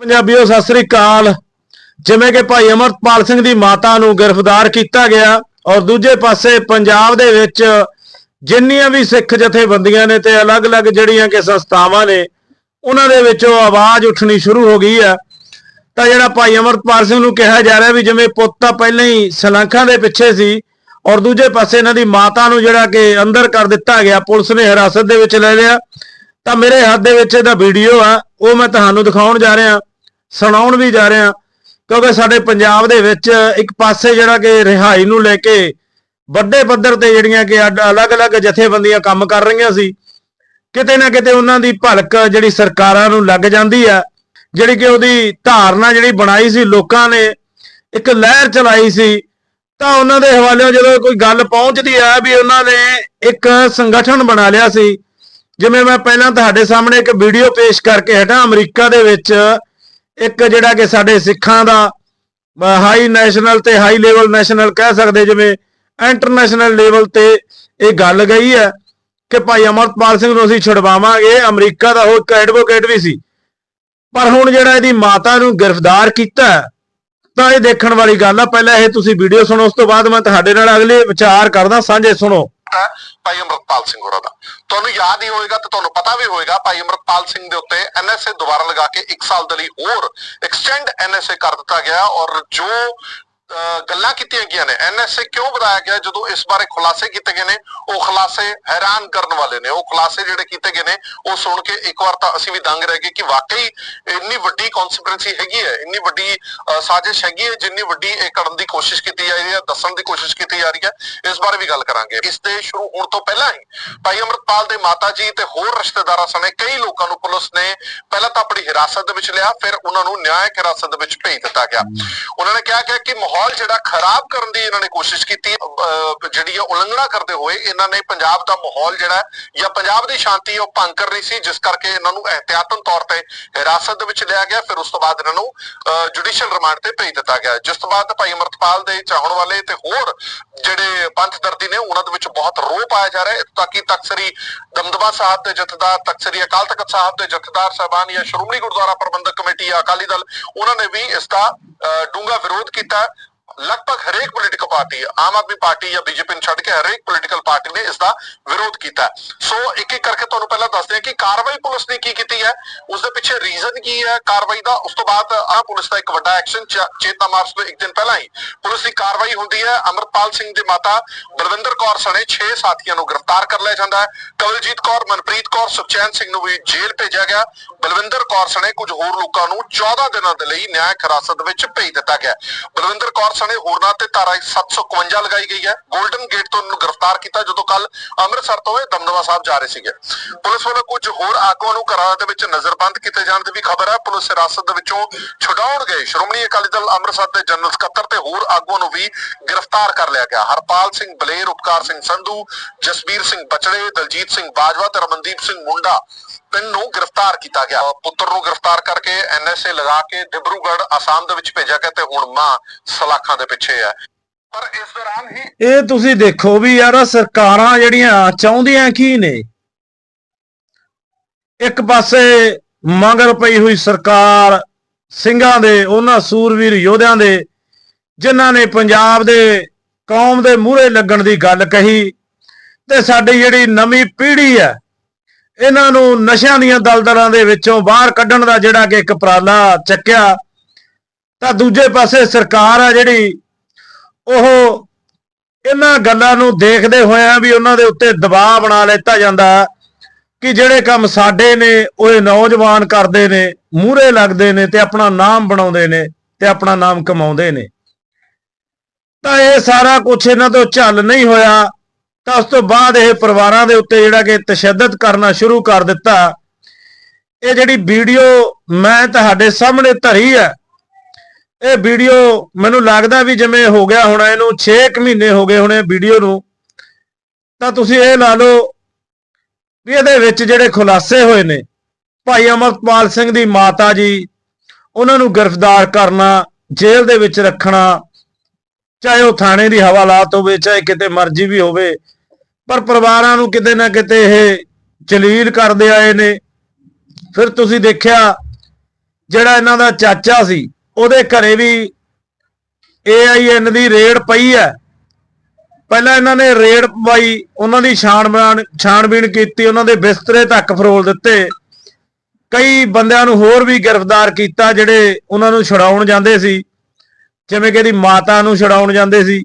ਪੰਜਾਬੀਓ, ਸਤਿ ਸ੍ਰੀ ਅਕਾਲ। ਜਿਵੇਂ ਕਿ ਭਾਈ ਅਮਰਪਾਲ ਸਿੰਘ ਦੀ ਮਾਤਾ ਨੂੰ ਗ੍ਰਿਫਤਾਰ ਕੀਤਾ ਗਿਆ ਔਰ ਦੂਜੇ ਪਾਸੇ ਪੰਜਾਬ ਦੇ ਵਿੱਚ ਜਿੰਨੀਆਂ ਵੀ ਸਿੱਖ ਜਥੇਬੰਦੀਆਂ ਨੇ ਤੇ ਅਲੱਗ-ਅਲੱਗ ਜਿਹੜੀਆਂ ਕਿ ਸੰਸਥਾਵਾਂ ਨੇ, ਉਹਨਾਂ ਦੇ ਵਿੱਚੋਂ ਆਵਾਜ਼ ਉੱਠਣੀ ਸ਼ੁਰੂ ਹੋ ਗਈ ਆ ਤਾਂ ਜਿਹੜਾ ਭਾਈ ਅਮਰਪਾਲ ਸਿੰਘ ਨੂੰ ਕਿਹਾ ਜਾ ਰਿਹਾ ਵੀ ਜਿਵੇਂ ਪੁੱਤ ਤਾਂ ਪਹਿਲਾਂ ਹੀ ਸਲਾਖਾਂ ਦੇ ਪਿੱਛੇ ਸੀ ਔਰ ਦੂਜੇ ਪਾਸੇ ਇਹਨਾਂ ਦੀ ਮਾਤਾ ਨੂੰ ਜਿਹੜਾ ਕਿ ਅੰਦਰ ਕਰ ਦਿੱਤਾ ਗਿਆ, ਪੁਲਿਸ ਨੇ ਹਿਰਾਸਤ ਦੇ ਵਿੱਚ ਲੈ ਲਿਆ। ਤਾਂ ਮੇਰੇ ਹੱਥ ਦੇ ਵਿੱਚ ਇਹਦਾ ਵੀਡੀਓ ਆ, ਉਹ ਮੈਂ ਤੁਹਾਨੂੰ ਦਿਖਾਉਣ ਜਾ ਰਿਹਾ। ਸੁਣਾਉਣ ਵੀ ਜਾ ਰਿਹਾ ਕਿਉਂਕਿ ਸਾਡੇ ਪੰਜਾਬ ਦੇ ਵਿੱਚ ਇੱਕ ਪਾਸੇ ਜਿਹੜਾ ਕਿ ਰਿਹਾਈ ਨੂੰ ਲੈ ਕੇ ਵੱਡੇ ਪੱਧਰ ਤੇ ਜਿਹੜੀਆਂ ਕਿ ਅਲੱਗ-ਅਲੱਗ ਜਥੇਬੰਦੀਆਂ ਕੰਮ ਕਰ ਰਹੀਆਂ ਸੀ, ਕਿਤੇ ਨਾ ਕਿਤੇ ਉਹਨਾਂ ਦੀ ਭਲਕ ਜਿਹੜੀ ਸਰਕਾਰਾਂ ਨੂੰ ਲੱਗ ਜਾਂਦੀ ਆ, ਜਿਹੜੀ ਕਿ ਉਹਦੀ ਧਾਰਨਾ ਜਿਹੜੀ ਬਣਾਈ ਸੀ ਲੋਕਾਂ ਨੇ, ਇੱਕ ਲਹਿਰ ਚਲਾਈ ਸੀ, ਤਾਂ ਉਹਨਾਂ ਦੇ ਹਵਾਲੇ ਜਦੋਂ ਕੋਈ ਗੱਲ ਪਹੁੰਚਦੀ ਆ ਵੀ ਉਹਨਾਂ ਨੇ ਇੱਕ ਸੰਗਠਨ ਬਣਾ ਲਿਆ ਸੀ, ਜਿਵੇਂ ਮੈਂ ਪਹਿਲਾਂ ਤੁਹਾਡੇ ਸਾਹਮਣੇ ਇੱਕ ਵੀਡੀਓ ਪੇਸ਼ ਕਰਕੇ ਹਟਾਂ, ਅਮਰੀਕਾ ਦੇ ਵਿੱਚ ਇੱਕ ਜਿਹੜਾ ਕਿ ਸਾਡੇ ਸਿੱਖਾਂ ਦਾ ਹਾਈ ਨੈਸ਼ਨਲ ਤੇ ਹਾਈ ਲੈਵਲ ਨੈਸ਼ਨਲ ਕਹਿ ਸਕਦੇ ਜਿਵੇਂ ਇੰਟਰਨੈਸ਼ਨਲ ਲੈਵਲ ਤੇ ਇਹ ਗੱਲ ਗਈ ਹੈ ਕਿ ਭਾਈ ਅਮਰਪਾਲ ਸਿੰਘ ਨੂੰ ਅਸੀਂ ਛੁਡਵਾਵਾਂਗੇ, ਅਮਰੀਕਾ ਦਾ ਉਹ ਇੱਕ ਐਡਵੋਕੇਟ ਵੀ ਸੀ। ਪਰ ਹੁਣ ਜਿਹੜਾ ਇਹਦੀ ਮਾਤਾ ਨੂੰ ਗ੍ਰਿਫਤਾਰ ਕੀਤਾ ਤਾਂ ਇਹ ਦੇਖਣ ਵਾਲੀ ਗੱਲ ਆ। ਪਹਿਲਾਂ ਇਹ ਤੁਸੀਂ ਵੀਡੀਓ ਸੁਣੋ, ਉਸ ਤੋਂ ਬਾਅਦ ਮੈਂ ਤੁਹਾਡੇ ਨਾਲ ਅਗਲੇ ਵਿਚਾਰ ਕਰਦਾ, ਸਾਂਝੇ ਸੁਣੋ। ਹੈ, ਭਾਈ ਅਮਰਪਾਲ ਸਿੰਘ ਹੋਰਾਂ ਦਾ। ਤੁਹਾਨੂੰ ਯਾਦ ਹੀ ਹੋਏਗਾ ਤੇ ਤੁਹਾਨੂੰ ਪਤਾ ਵੀ ਹੋਏਗਾ, ਭਾਈ ਅਮਰਪਾਲ ਸਿੰਘ ਦੇ ਉੱਤੇ ਐਨਐਸਏ ਦੁਬਾਰਾ ਲਗਾ ਕੇ 1 ਸਾਲ ਦੇ ਲਈ ਹੋਰ ਐਕਸਟੈਂਡ ਐਨਐਸਏ ਕਰ ਦਿੱਤਾ ਗਿਆ ਔਰ ਜੋ ਗੱਲਾਂ ਕੀਤੀਆਂ ਗਈਆਂ ਨੇ। ਐਨਐਸਏ ਕਿਉਂ ਵਧਾਇਆ ਗਿਆ ਜਦੋਂ ਇਸ ਬਾਰੇ ਖੁਲਾਸੇ ਕੀਤੇ ਗਏ ਨੇ? ਉਹ ਖੁਲਾਸੇ ਹੈਰਾਨ ਕਰਨ ਵਾਲੇ ਨੇ। ਉਹ ਖੁਲਾਸੇ ਜਿਹੜੇ ਕੀਤੇ ਗਏ ਨੇ ਉਹ ਸੁਣ ਕੇ ਇੱਕ ਵਾਰ ਤਾਂ ਅਸੀਂ ਵੀ ਦੰਗ ਰਹਿ ਗਏ ਕਿ ਵਾਕਈ ਇੰਨੀ ਵੱਡੀ ਕਨਸਪੀਰੇਸੀ ਹੈਗੀ ਹੈ ਇੰਨੀ ਵੱਡੀ ਸਾਜ਼ਿਸ਼ ਹੈਗੀ ਹੈ ਜਿੰਨੀ ਵੱਡੀ ਇਹ ਕਰਨ ਦੀ ਕੋਸ਼ਿਸ਼ ਕੀਤੀ ਜਾ ਰਹੀ ਹੈ ਦੱਸਣ ਦੀ ਕੋਸ਼ਿਸ਼ ਕੀਤੀ ਜਾ ਰਹੀ ਹੈ। ਇਸ ਬਾਰੇ ਵੀ ਗੱਲ ਕਰਾਂਗੇ। ਇਸ ਦੇ ਸ਼ੁਰੂ ਹੋਣ ਤੋਂ ਪਹਿਲਾਂ ਹੀ ਭਾਈ ਅਮਰਪਾਲ ਦੇ ਮਾਤਾ ਜੀ ਤੇ ਹੋਰ ਰਿਸ਼ਤੇਦਾਰਾਂ ਸਣੇ ਕਈ ਲੋਕਾਂ ਨੂੰ ਪੁਲਿਸ ਨੇ ਪਹਿਲਾਂ ਤਾਂ ਆਪਣੀ ਹਿਰਾਸਤ ਦੇ ਵਿੱਚ ਲਿਆ ਫਿਰ ਉਹਨਾਂ ਨੂੰ ਨਿਆਇਕ ਹਿਰਾਸਤ ਦੇ ਵਿੱਚ ਭੇਜ ਦਿੱਤਾ ਗਿਆ। ਉਹਨਾਂ ਨੇ ਕਿਹਾ ਕਿ ਮਾਹੌਲ ਜਿਹੜਾ ਖਰਾਬ ਕਰਨ ਦੀ ਇਹਨਾਂ ਨੇ ਕੋਸ਼ਿਸ਼ ਕੀਤੀ ਜਿਹੜੀ ਹੈ ਉਲੰਘਣਾ ਕਰਦੇ ਹੋਏ ਇਹਨਾਂ ਨੇ ਪੰਜਾਬ ਦਾ ਮਾਹੌਲ ਜਿਹੜਾ ਜਾਂ ਪੰਜਾਬ ਦੀ ਸ਼ਾਂਤੀ ਉਹ ਭੰਗ ਕਰਨੀ ਸੀ, ਜਿਸ ਕਰਕੇ ਇਹਨਾਂ ਨੂੰ ਇਹਤਿਆਤਨ ਤੌਰ ਤੇ ਹਿਰਾਸਤ ਦੇ ਵਿੱਚ ਲਿਆ ਗਿਆ, ਫਿਰ ਉਸ ਤੋਂ ਬਾਅਦ ਇਹਨਾਂ ਨੂੰ ਜੁਡੀਸ਼ੀਅਲ ਰਿਮਾਂਡ ਤੇ ਭੇਜ ਦਿੱਤਾ ਗਿਆ। ਜਿਸ ਤੋਂ ਬਾਅਦ ਭਾਈ ਅਮਰਤਪਾਲ ਦੇ ਚਾਹਣ ਵਾਲੇ ਤੇ ਹੋਰ ਜਿਹੜੇ ਪੰਥ ਦਰਦੀ ਨੇ, ਉਹਨਾਂ ਦੇ ਵਿੱਚ ਬਹੁਤ ਰੋਹ ਪਾਇਆ ਜਾ ਰਿਹਾ ਹੈ। ਤਾਂ ਕਿ ਤਕਸਰੀ ਦਮਦਮਾ ਸਾਹਿਬ ਦੇ ਜਥੇਦਾਰ ਤਕਸਰੀ ਅਕਾਲ ਤਖਤ ਸਾਹਿਬ ਦੇ ਜਥੇਦਾਰ ਸਾਹਿਬਾਨ ਜਾਂ ਸ਼੍ਰੋਮਣੀ ਗੁਰਦੁਆਰਾ ਪ੍ਰਬੰਧਕ ਕਮੇਟੀ ਜਾਂ ਅਕਾਲੀ ਦਲ, ਉਹਨਾਂ ਨੇ ਵੀ ਇਸ ਦਾ ਡੂੰਗਾ ਵਿਰੋਧ ਕੀਤਾ। ਲਗਭਗ ਹਰੇਕ political party Aam Aadmi party ਜਾਂ ਬੀਜੇਪੀ ਨੂੰ ਛੱਡ ਕੇ ਹਰੇਕ ਪੋਲੀਟੀਕਲ ਪਾਰਟੀ ਨੇ ਇਸ ਦਾ ਵਿਰੋਧ ਕੀਤਾ। ਸੋ ਇੱਕ ਇੱਕ ਕਰਕੇ ਤੁਹਾਨੂੰ ਪਹਿਲਾਂ ਦੱਸਦੇ ਹਾਂ ਕਿ ਕਾਰਵਾਈ ਪੁਲਿਸ ਨੇ ਕੀ ਕੀਤੀ ਹੈ ਉਸ ਦੇ ਪਿੱਛੇ ਰੀਜ਼ਨ ਕੀ ਹੈ ਕਾਰਵਾਈ ਦਾ, ਉਸ ਤੋਂ ਬਾਅਦ ਆ ਪੁਲਿਸ ਦਾ ਇੱਕ ਵੱਡਾ ਐਕਸ਼ਨ ਚੇਤਨਾ ਮਾਰਚ ਤੋਂ ਇੱਕ ਦਿਨ ਪਹਿਲਾਂ ਹੀ ਪੁਲਿਸ ਦੀ ਕਾਰਵਾਈ ਹੁੰਦੀ ਹੈ। ਅਮਰਪਾਲ ਸਿੰਘ ਦੀ ਮਾਤਾ ਬਲਵਿੰਦਰ ਕੌਰ ਸਣੇ 6 ਸਾਥੀਆਂ ਨੂੰ ਗ੍ਰਿਫਤਾਰ ਕਰ ਲਿਆ ਜਾਂਦਾ ਹੈ। ਕਵਲਜੀਤ ਕੌਰ, ਮਨਪ੍ਰੀਤ ਕੌਰ, ਸੁਖਚੈਨ ਸਿੰਘ ਨੂੰ ਵੀ ਜੇਲ੍ਹ ਭੇਜਿਆ ਗਿਆ। ਬਲਵਿੰਦਰ ਕੌਰ ਸਣੇ ਕੁਝ ਹੋਰ ਲੋਕਾਂ ਨੂੰ 14 ਦਿਨਾਂ ਦੇ ਲਈ ਨਿਆਇਕ ਹਿਰਾਸਤ ਵਿੱਚ ਭੇਜ ਦਿੱਤਾ ਗਿਆ। ਬਲਵਿੰਦਰ ਕੌਰ ਸਣੇ ਹੋਰਨਾਂ ਤੇ ਧਾਰਾ 751 ਲਗਾਈ ਗਈ ਹੈ। 골ਡਨ ਗੇਟ ਤੋਂ ਉਹਨੂੰ ਗ੍ਰਿਫਤਾਰ ਕੀਤਾ ਜਦੋਂ ਕੱਲ ਅੰਮ੍ਰਿਤਸਰ ਤੋਂ ਇਹ ਦਮਦਮਾ ਸਾਹਿਬ ਜਾ ਰਹੇ ਸੀਗੇ। ਪੁਲਿਸ ਵੱਲੋਂ ਕੁਝ ਹੋਰ ਆਗੂਆਂ ਨੂੰ ਘਰਾਂ ਦੇ ਵਿੱਚ ਨਜ਼ਰਬੰਦ ਕੀਤੇ ਜਾਣ ਦੀ ਵੀ ਖਬਰ ਹੈ। ਪੁਲਿਸ ਹਿਰਾਸਤ ਦੇ ਵਿੱਚੋਂ ਛੁਡਾਉਣ ਗਏ। ਸ਼੍ਰੋਮਣੀ ਅਕਾਲੀ ਦਲ ਅੰਮ੍ਰਿਤਸਰ ਦੇ ਜਨਰਲ ਸਕੱਤਰ ਤੇ ਹੋਰ ਆਗੂਆਂ ਨੂੰ ਵੀ ਗ੍ਰਿਫਤਾਰ ਕਰ ਲਿਆ ਗਿਆ। ਹਰਪਾਲ ਸਿੰਘ ਬਲੇਰ, ਉਪਕਾਰ ਸਿੰਘ ਸੰਧੂ, ਜਸਬੀਰ ਸਿੰਘ ਬਚੜੇ, ਦਲਜੀਤ ਸਿੰਘ ਬਾਜਵਾ ਤੇ ਰਮਨਦੀਪ ਸਿੰਘ ਮੁੰਡਾ ਪਿੰਡ ਨੂੰ ਗ੍ਰਿਫਤਾਰ ਕੀਤਾ ਗਿਆ। ਪੁੱਤਰ ਨੂੰ ਗ੍ਰਿਫਤਾਰ ਕਰਕੇ ਐਨਐਸਏ ਲਗਾ ਕੇ ਡਿਬਰੂਗੜ੍ਹ ਆਸਾਮ ਦੇ ਵਿੱਚ ਭੇਜਿਆ ਗਿਆ ਤੇ ਹੁਣ ਮਾਂ ਸਲਾਖਾਂ ਦੇ ਪਿੱਛੇ ਹੈ। ਪਰ ਇਸ ਦੌਰਾਨ ਹੀ ਇਹ ਤੁਸੀਂ ਦੇਖੋ ਵੀ ਯਾਰ ਸਰਕਾਰਾਂ ਜਿਹੜੀਆਂ ਚਾਹੁੰਦੀਆਂ ਕੀ ਨੇ? ਇੱਕ ਪਾਸੇ ਮਗਰ ਪਈ ਹੋਈ ਸਰਕਾਰ ਸਿੰਘਾਂ ਦੇ, ਉਹਨਾਂ ਸੂਰਵੀਰ ਯੋਧਿਆਂ ਦੇ, ਜਿਨ੍ਹਾਂ ਨੇ ਪੰਜਾਬ ਦੇ ਕੌਮ ਦੇ ਮੂਹਰੇ ਲੱਗਣ ਦੀ ਗੱਲ ਕਹੀ ਤੇ ਸਾਡੀ ਜਿਹੜੀ ਨਵੀਂ ਪੀੜ੍ਹੀ ਹੈ ਇਹਨਾਂ ਨੂੰ ਨਸ਼ਿਆਂ ਦੀਆਂ ਦਲਦਲਾਂ ਦੇ ਵਿੱਚੋਂ ਬਾਹਰ ਕੱਢਣ ਦਾ ਜਿਹੜਾ ਕਿ ਇੱਕ ਉਪਰਾਲਾ ਚੱਕਿਆ, ਤਾਂ ਦੂਜੇ ਪਾਸੇ ਸਰਕਾਰ ਆ ਜਿਹੜੀ, ਉਹ ਇਹਨਾਂ ਗੱਲਾਂ ਨੂੰ ਦੇਖਦੇ ਹੋਇਆਂ ਵੀ ਉਹਨਾਂ ਦੇ ਉੱਤੇ ਦਬਾਅ ਬਣਾ ਲੈਤਾ ਜਾਂਦਾ ਕਿ ਜਿਹੜੇ ਕੰਮ ਸਾਡੇ ਨੇ, ਉਹ ਇਹ ਨੌਜਵਾਨ ਕਰਦੇ ਨੇ, ਮੂਹਰੇ ਲੱਗਦੇ ਨੇ ਤੇ ਆਪਣਾ ਨਾਮ ਬਣਾਉਂਦੇ ਨੇ ਤੇ ਆਪਣਾ ਨਾਮ ਕਮਾਉਂਦੇ ਨੇ। ਤਾਂ ਇਹ ਸਾਰਾ ਕੁਝ ਇਹਨਾਂ ਤੋਂ ਝੱਲ ਨਹੀਂ ਹੋਇਆ। ਤਾਂ ਉਸ ਤੋਂ ਬਾਅਦ ਇਹ ਪਰਿਵਾਰਾਂ ਦੇ ਉੱਤੇ ਜਿਹੜਾ ਕਿ ਤਸ਼ੱਦਦ ਕਰਨਾ ਸ਼ੁਰੂ ਕਰ ਦਿੱਤਾ। ਇਹ ਜਿਹੜੀ ਵੀਡੀਓ ਮੈਂ ਤੁਹਾਡੇ ਸਾਹਮਣੇ ਧਰੀ ਹੈ, ਇਹ ਵੀਡੀਓ ਮੈਨੂੰ ਲੱਗਦਾ ਵੀ ਜਿਵੇਂ ਹੋ ਗਿਆ ਹੋਣਾ, ਇਹਨੂੰ 6 ਮਹੀਨੇ ਹੋ ਗਏ ਹੋਣੇ ਵੀਡੀਓ ਨੂੰ। ਤਾਂ ਤੁਸੀਂ ਇਹ ਲਾ ਲਓ ਵੀ ਇਹਦੇ ਵਿੱਚ ਜਿਹੜੇ ਖੁਲਾਸੇ ਹੋਏ ਨੇ, ਭਾਈ ਅਮਰਪਾਲ ਸਿੰਘ ਦੀ ਮਾਤਾ ਜੀ, ਉਹਨਾਂ ਨੂੰ ਗ੍ਰਿਫਤਾਰ ਕਰਨਾ, ਜੇਲ੍ਹ ਦੇ ਵਿੱਚ ਰੱਖਣਾ ਚਾਹੇ ਉਹ ਥਾਣੇ ਦੀ ਹਵਾਲਾਤ ਹੋਵੇ, ਚਾਹੇ ਕਿਤੇ ਮਰਜ਼ੀ ਵੀ ਹੋਵੇ, ਪਰ ਪਰਿਵਾਰਾਂ ਨੂੰ ਕਿਤੇ ਨਾ ਕਿਤੇ ਇਹ ਜਲੀਲ ਕਰਦੇ ਆਏ ਨੇ। ਫਿਰ ਤੁਸੀਂ ਦੇਖਿਆ, ਜਿਹੜਾ ਇਹਨਾਂ ਦਾ ਚਾਚਾ ਸੀ, ਉਹਦੇ ਘਰੇ ਵੀ AIN ਦੀ ਰੇਡ ਪਈ ਹੈ। ਪਹਿਲਾਂ ਇਹਨਾਂ ਨੇ ਰੇਡ ਪਾਈ, ਉਹਨਾਂ ਦੀ ਛਾਣਬੀਣ ਛਾਣਬੀਣ ਕੀਤੀ, ਉਹਨਾਂ ਦੇ ਬਿਸਤਰੇ ਤੱਕ ਫਰੋਲ ਦਿੱਤੇ। ਕਈ ਬੰਦਿਆਂ ਨੂੰ ਹੋਰ ਵੀ ਗ੍ਰਿਫਤਾਰ ਕੀਤਾ, ਜਿਹੜੇ ਉਹਨਾਂ ਨੂੰ ਛੁਡਾਉਣ ਜਾਂਦੇ ਸੀ। ਜਿਵੇਂ ਕਿ ਇਹਦੀ ਮਾਤਾ ਨੂੰ ਛੁਡਾਉਣ ਜਾਂਦੇ ਸੀ,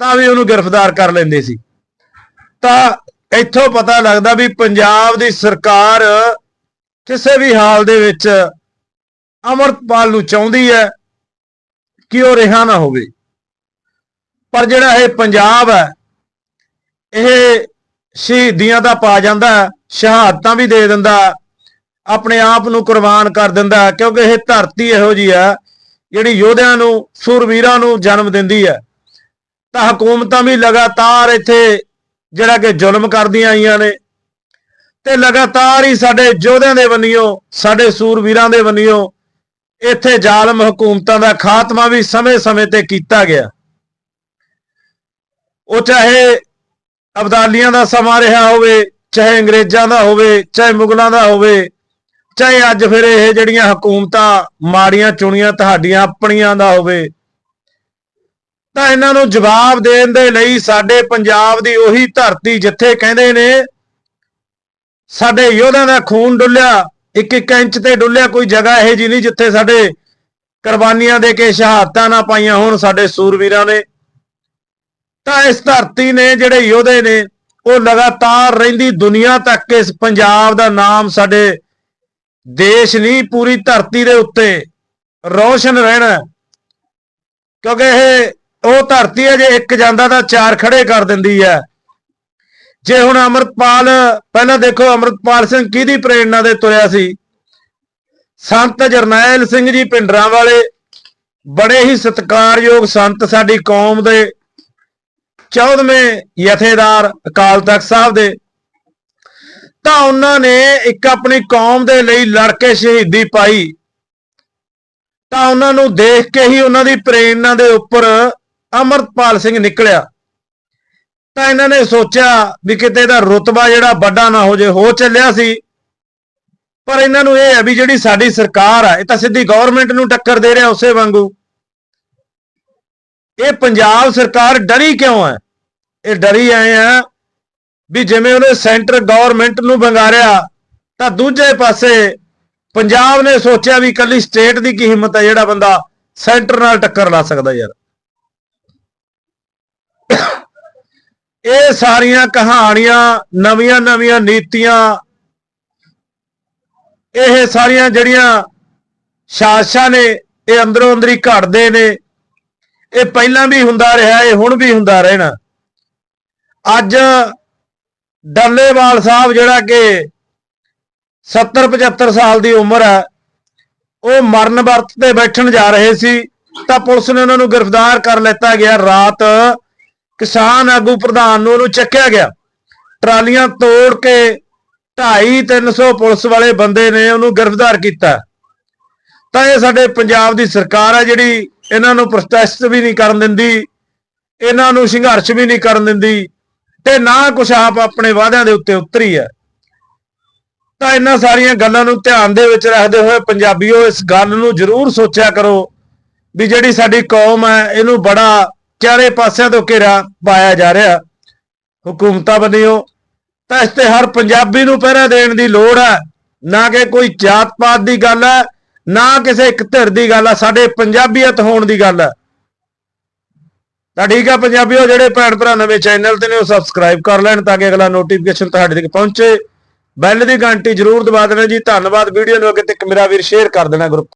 ਤਾਂ ਵੀ ਉਹਨੂੰ ਗ੍ਰਿਫਤਾਰ ਕਰ ਲੈਂਦੇ ਸੀ। ਤਾਂ ਇੱਥੋਂ ਪਤਾ ਲੱਗਦਾ ਵੀ ਪੰਜਾਬ ਦੀ ਸਰਕਾਰ ਕਿਸੇ ਵੀ ਹਾਲ ਦੇ ਵਿੱਚ ਅਮਰਪਾਲ ਨੂੰ ਚਾਹੁੰਦੀ ਹੈ ਕਿ ਉਹ ਰਿਹਾ ਨਾ ਹੋਵੇ। ਪਰ ਜਿਹੜਾ ਇਹ ਪੰਜਾਬ ਹੈ, ਇਹ ਸ਼ਹੀਦੀਆਂ ਦਾ ਪਾ ਜਾਂਦਾ ਸ਼ਹਾਦਤਾਂ ਵੀ ਦੇ ਦਿੰਦਾ, ਆਪਣੇ ਆਪ ਨੂੰ ਕੁਰਬਾਨ ਕਰ ਦਿੰਦਾ ਕਿਉਂਕਿ ਇਹ ਧਰਤੀ ਇਹੋ ਜੀ ਹੈ ਜਿਹੜੀ ਯੋਧਿਆਂ ਨੂੰ, ਸੂਰਵੀਰਾਂ ਨੂੰ ਜਨਮ ਦਿੰਦੀ ਹੈ। ਤਾਂ ਹਕੂਮਤਾਂ ਵੀ ਲਗਾਤਾਰ ਇੱਥੇ ਜਿਹੜਾ ਕਿ ਜ਼ੁਲਮ ਕਰਦੀਆਂ ਆਈਆਂ ਨੇ। ਤੇ ਲਗਾਤਾਰ ਹੀ ਸਾਡੇ ਯੋਧਿਆਂ ਦੇ ਬੰਨਿਓ ਸਾਡੇ ਸੂਰਵੀਰਾਂ ਦੇ ਬੰਨਿਓ ਇੱਥੇ ਜ਼ਾਲਮ ਹਕੂਮਤਾਂ ਦਾ ਖਾਤਮਾ ਵੀ ਸਮੇਂ-ਸਮੇਂ ਤੇ ਕੀਤਾ ਗਿਆ। ਉਹ ਚਾਹੇ ਅਬਦਾਲੀਆਂ ਦਾ ਸਮਾਂ ਰਿਹਾ ਹੋਵੇ, ਚਾਹੇ ਅੰਗਰੇਜ਼ਾਂ ਦਾ ਹੋਵੇ, ਚਾਹੇ ਮੁਗਲਾਂ ਦਾ ਹੋਵੇ ਚਾਹੇ ਅੱਜ ਫਿਰ ਇਹ ਜਿਹੜੀਆਂ ਹਕੂਮਤਾਂ ਮਾੜੀਆਂ ਚੁਣੀਆਂ ਤੁਹਾਡੀਆਂ ਆਪਣੀਆਂ ਦਾ ਹੋਵੇ, ਤਾਂ ਇਹਨਾਂ ਨੂੰ ਜਵਾਬ ਦੇਣ ਦੇ ਲਈ ਸਾਡੇ ਪੰਜਾਬ ਦੀ ਉਹੀ ਧਰਤੀ ਜਿੱਥੇ ਕਹਿੰਦੇ ਨੇ, ਸਾਡੇ ਯੋਧਿਆਂ ਦਾ ਖੂਨ ਡੁੱਲਿਆ, ਇੱਕ ਇੱਕ ਇੰਚ ਤੇ ਡੁੱਲਿਆ, ਕੋਈ ਜਗ੍ਹਾ ਇਹ ਜੀ ਨਹੀਂ ਜਿੱਥੇ ਸਾਡੇ ਕੁਰਬਾਨੀਆਂ ਦੇ ਕੇ ਸ਼ਹਾਦਤਾਂ ਨਾ ਪਾਈਆਂ ਹੋਣ ਸਾਡੇ ਸੂਰਵੀਰਾਂ ਨੇ। ਤਾਂ ਇਸ ਧਰਤੀ ਨੇ ਜਿਹੜੇ ਯੋਧੇ ਨੇ, ਉਹ ਲਗਾਤਾਰ ਰਹਿੰਦੀ ਦੁਨੀਆ ਤੱਕ, ਇਸ ਪੰਜਾਬ ਦਾ ਨਾਮ ਸਾਡੇ ਦੇਸ਼ ਨਹੀਂ, ਪੂਰੀ ਧਰਤੀ ਦੇ ਉੱਤੇ ਰੋਸ਼ਨ ਰਹਿਣਾ ਕਿਉਂਕਿ ਇਹ, ਉਹ ਧਰਤੀ ਹੈ ਜੇ ਇੱਕ ਜਾਂਦਾ ਤਾਂ ਚਾਰ ਖੜੇ ਕਰ ਦਿੰਦੀ ਹੈ। ਜੇ ਹੁਣ ਅਮਰਪਾਲ, ਪਹਿਲਾਂ ਦੇਖੋ ਅਮਰਪਾਲ ਸਿੰਘ ਕਿਹਦੀ ਪ੍ਰੇਰਣਾ ਦੇ ਤੁਰਿਆ ਸੀ? ਸੰਤ ਜਰਨੈਲ ਸਿੰਘ ਜੀ ਪਿੰਡਰਾਂ ਵਾਲੇ, ਬੜੇ ਹੀ ਸਤਿਕਾਰਯੋਗ ਸੰਤ ਸਾਡੀ ਕੌਮ ਦੇ 14ਵੇਂ ਜਥੇਦਾਰ ਅਕਾਲ ਤਖਤ ਸਾਹਿਬ ਦੇ ਤਾਂ ਉਹਨਾਂ ਨੇ ਇੱਕ ਆਪਣੀ ਕੌਮ ਦੇ ਲਈ ਲੜ ਕੇ ਸ਼ਹੀਦੀ ਪਾਈ। ਤਾਂ ਉਹਨਾਂ ਨੂੰ ਦੇਖ ਕੇ ਹੀ ਉਹਨਾਂ ਦੀ ਪ੍ਰੇਰਣਾ ਦੇ ਉੱਪਰ ਅਮਰਪਾਲ ਸਿੰਘ ਨਿਕਲਿਆ। ਤਾਂ ਇਹਨਾਂ ਨੇ ਸੋਚਿਆ ਵੀ ਕਿਤੇ ਦਾ ਰੁਤਬਾ ਜਿਹੜਾ ਵੱਡਾ ਨਾ ਹੋ ਜੇ, ਹੋ ਚੱਲਿਆ ਸੀ। ਪਰ ਇਹਨਾਂ ਨੂੰ ਇਹ ਹੈ ਵੀ ਜਿਹੜੀ ਸਾਡੀ ਸਰਕਾਰ ਆ, ਇਹ ਤਾਂ ਸਿੱਧੀ ਗਵਰਨਮੈਂਟ ਨੂੰ ਟੱਕਰ ਦੇ ਰਿਹਾ ਉਸੇ ਵਾਂਗੂ। ਇਹ ਪੰਜਾਬ ਸਰਕਾਰ ਡਰੀ ਕਿਉਂ ਹੈ? ਇਹ ਡਰੀ ਆਏ ਆ ਵੀ ਜਿਵੇਂ ਉਹਨੇ ਸੈਂਟਰ ਗਵਰਨਮੈਂਟ ਨੂੰ ਬੰਗਾਰਿਆ ਤਾਂ ਦੂਜੇ ਪਾਸੇ ਪੰਜਾਬ ਨੇ ਸੋਚਿਆ ਵੀ ਕੱਲੀ ਸਟੇਟ ਦੀ ਕੀ ਹਿੰਮਤ ਹੈ, ਜਿਹੜਾ ਬੰਦਾ ਸੈਂਟਰ ਨਾਲ ਟੱਕਰ ਲਾ ਸਕਦਾ ਯਾਰ। ਇਹ ਸਾਰੀਆਂ ਕਹਾਣੀਆਂ, ਨਵੀਆਂ ਨਵੀਆਂ ਨੀਤੀਆਂ, ਇਹ ਸਾਰੀਆਂ ਜਿਹੜੀਆਂ ਸਾਜ਼ਿਸ਼ਾਂ ਨੇ, ਇਹ ਅੰਦਰੋਂ ਅੰਦਰੀ ਘੜਦੇ ਨੇ, ਇਹ ਪਹਿਲਾਂ ਵੀ ਹੁੰਦਾ ਰਿਹਾ, ਇਹ ਹੁਣ ਵੀ ਹੁੰਦਾ ਰਹਿਣਾ। ਅੱਜ ਡੱਲੇਵਾਲ ਸਾਹਿਬ ਜਿਹੜਾ ਕਿ 70 75 ਸਾਲ ਦੀ ਉਮਰ ਹੈ, ਉਹ ਮਰਨ ਵਰਤ ਤੇ ਬੈਠਣ ਜਾ ਰਹੇ ਸੀ, ਤਾਂ ਪੁਲਿਸ ਨੇ ਉਹਨਾਂ ਨੂੰ ਗ੍ਰਿਫਤਾਰ ਕਰ ਲਿੱਤਾ ਗਿਆ। ਰਾਤ ਕਿਸਾਨ ਆਗੂ ਪ੍ਰਧਾਨ ਨੂੰ ਉਹਨੂੰ ਚੱਕਿਆ ਗਿਆ। ਟਰਾਲੀਆਂ ਤੋੜ ਕੇ 2.5 300 ਪੁਲਿਸ ਵਾਲੇ ਬੰਦੇ ਨੇ ਉਹਨੂੰ ਗ੍ਰਿਫਤਾਰ ਕੀਤਾ। ਤਾਂ ਇਹ ਸਾਡੇ ਪੰਜਾਬ ਦੀ ਸਰਕਾਰ ਹੈ ਜਿਹੜੀ ਇਹਨਾਂ ਨੂੰ ਪ੍ਰੋਟੈਸਟ ਵੀ ਨਹੀਂ ਕਰਨ ਦਿੰਦੀ, ਇਹਨਾਂ ਨੂੰ ਸੰਘਰਸ਼ ਵੀ ਨਹੀਂ ਕਰਨ ਦਿੰਦੀ ਤੇ ਨਾ ਕੁਛ ਆਪ ਆਪਣੇ ਵਾਅਦਿਆਂ ਦੇ ਉੱਤੇ ਉਤਰੀ ਹੈ। ਤਾਂ ਇਹਨਾਂ ਸਾਰੀਆਂ ਗੱਲਾਂ ਨੂੰ ਧਿਆਨ ਦੇ ਵਿੱਚ ਰੱਖਦੇ ਹੋਏ ਪੰਜਾਬੀਓ, ਇਸ ਗੱਲ ਨੂੰ ਜ਼ਰੂਰ ਸੋਚਿਆ ਕਰੋ ਵੀ ਜਿਹੜੀ ਸਾਡੀ ਕੌਮ ਹੈ, ਇਹਨੂੰ ਬੜਾ ਚਾਰੇ ਪਾਸਿਆਂ ਤੋਂ ਘੇਰਾ ਪਾਇਆ ਜਾ ਰਿਹਾ। ਹਕੂਮਤਾਂ ਬੰਨਿਓ, ਤਾਂ ਇਸ ਤੇ ਹਰ ਪੰਜਾਬੀ ਨੂੰ ਪਹਿਰਾ ਦੇਣ ਦੀ ਲੋੜ ਹੈ। ਨਾ ਕਿ ਕੋਈ ਜਾਤ ਪਾਤ ਦੀ ਗੱਲ ਹੈ, ਨਾ ਕਿਸੇ ਇੱਕ ਧਿਰ ਦੀ ਗੱਲ ਹੈ, ਸਾਡੇ ਪੰਜਾਬੀਅਤ ਹੋਣ ਦੀ ਗੱਲ ਹੈ। ਤਾਂ ਠੀਕ ਹੈ ਪੰਜਾਬੀਓ, ਜਿਹੜੇ ਭੈਣ ਭਰਾ ਨਵੇਂ ਚੈਨਲ ਤੇ ਨੇ, ਉਹ ਸਬਸਕ੍ਰਾਈਬ ਕਰ ਲੈਣ ਤਾਂ ਕਿ ਅਗਲਾ ਨੋਟੀਫਿਕੇਸ਼ਨ ਤੁਹਾਡੇ ਤੱਕ ਪਹੁੰਚੇ। ਬੈਲ ਦੀ ਘੰਟੀ ਜ਼ਰੂਰ ਦਬਾ ਦੇਣਾ ਜੀ। ਧੰਨਵਾਦ ਵੀਡੀਓ ਨੂੰ ਅੱਗੇ ਤੱਕ ਮੇਰਾ ਵੀਰ ਸ਼ੇਅਰ ਕਰ ਦੇਣਾ ਗਰੁੱਪ